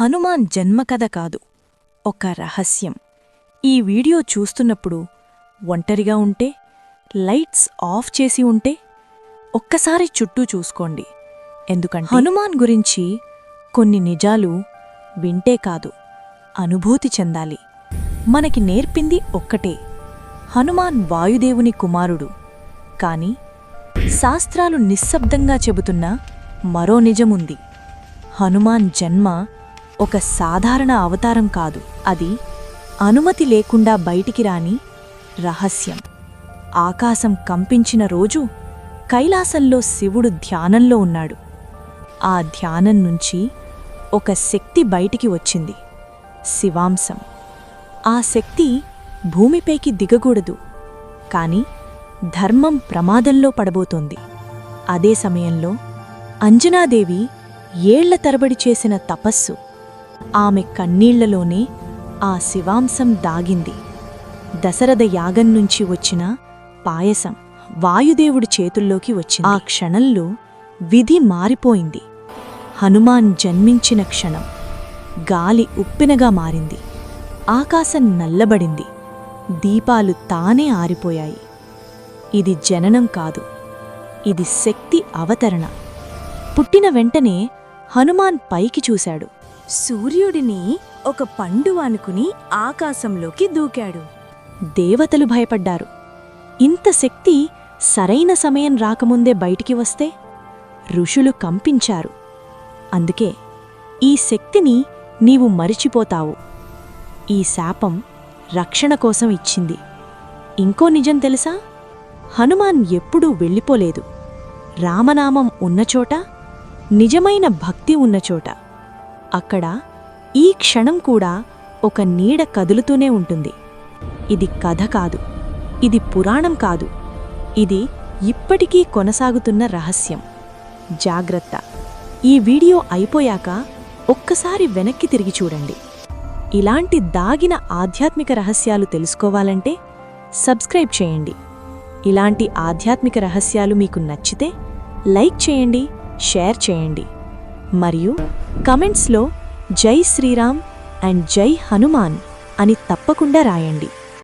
హనుమాన్ జన్మకథ కాదు. ఒక రహస్యం. ఈ వీడియో చూస్తున్నప్పుడు ఒంటరిగా ఉంటే లైట్స్ ఆఫ్ చేసి ఉంటే ఒక్కసారి చుట్టూ చూసుకోండి. ఎందుకంటే హనుమాన్ గురించి కొన్ని నిజాలు వింటే కాదు అనుభూతి చెందాలి. మనకి నేర్పింది ఒక్కటే. హనుమాన్ వాయుదేవుని కుమారుడు. కాని శాస్త్రాలు నిశ్శబ్దంగా చెబుతున్న మరో నిజముంది. హనుమాన్ జన్మ ఒక సాధారణ అవతారం కాదు. అది అనుమతి లేకుండా బయటికి రాని రహస్యం. ఆకాశం కంపించిన రోజు కైలాసంలో శివుడు ధ్యానంలో ఉన్నాడు. ఆ ధ్యానం నుంచి ఒక శక్తి బయటికి వచ్చింది. శివాంశం. ఆ శక్తి భూమిపైకి దిగకూడదు. కాని ధర్మం ప్రమాదంలో పడబోతోంది. అదే సమయంలో అంజనాదేవి ఏళ్ళ తరబడి చేసిన తపస్సు ఆమె కన్నీళ్ళలోనే ఆ శివాంశం దాగింది. దశరథ యాగం నుంచి వచ్చిన పాయసం వాయుదేవుడి చేతుల్లోకి వచ్చింది. ఆ క్షణంలో విధి మారిపోయింది. హనుమాన్ జన్మించిన క్షణం గాలి ఉప్పెనగా మారింది. ఆకాశం నల్లబడింది. దీపాలు తానే ఆరిపోయాయి. ఇది జననం కాదు ఇది శక్తి అవతరణ. పుట్టిన వెంటనే హనుమాన్ పైకి చూశాడు. సూర్యుడిని ఒక పండు అనుకుని ఆకాశంలోకి దూకాడు. దేవతలు భయపడ్డారు. ఇంత శక్తి సరైన సమయం రాకముందే బయటికి వస్తే ఋషులు కంపించారు. అందుకే ఈ శక్తిని నీవు మరిచిపోతావు. ఈ శాపం రక్షణ కోసం ఇచ్చింది. ఇంకో నిజం తెలుసా? హనుమాన్ ఎప్పుడూ వెళ్ళిపోలేదు. రామనామం ఉన్నచోట నిజమైన భక్తి ఉన్నచోట. అక్కడ ఈ క్షణం కూడా ఒక నీడ కదులుతూనే ఉంటుంది. ఇది కథ కాదు. ఇది పురాణం కాదు. ఇది ఇప్పటికీ కొనసాగుతున్న రహస్యం. జాగ్రత్త. ఈ వీడియో అయిపోయాక ఒక్కసారి వెనక్కి తిరిగి చూడండి. ఇలాంటి దాగిన ఆధ్యాత్మిక రహస్యాలు తెలుసుకోవాలంటే సబ్స్క్రైబ్ చేయండి. ఇలాంటి ఆధ్యాత్మిక రహస్యాలు మీకు నచ్చితే లైక్ చేయండి షేర్ చేయండి. మరియు కమెంట్స్లో జై శ్రీరామ్ అండ్ జై హనుమాన్ అని తప్పకుండా రాయండి.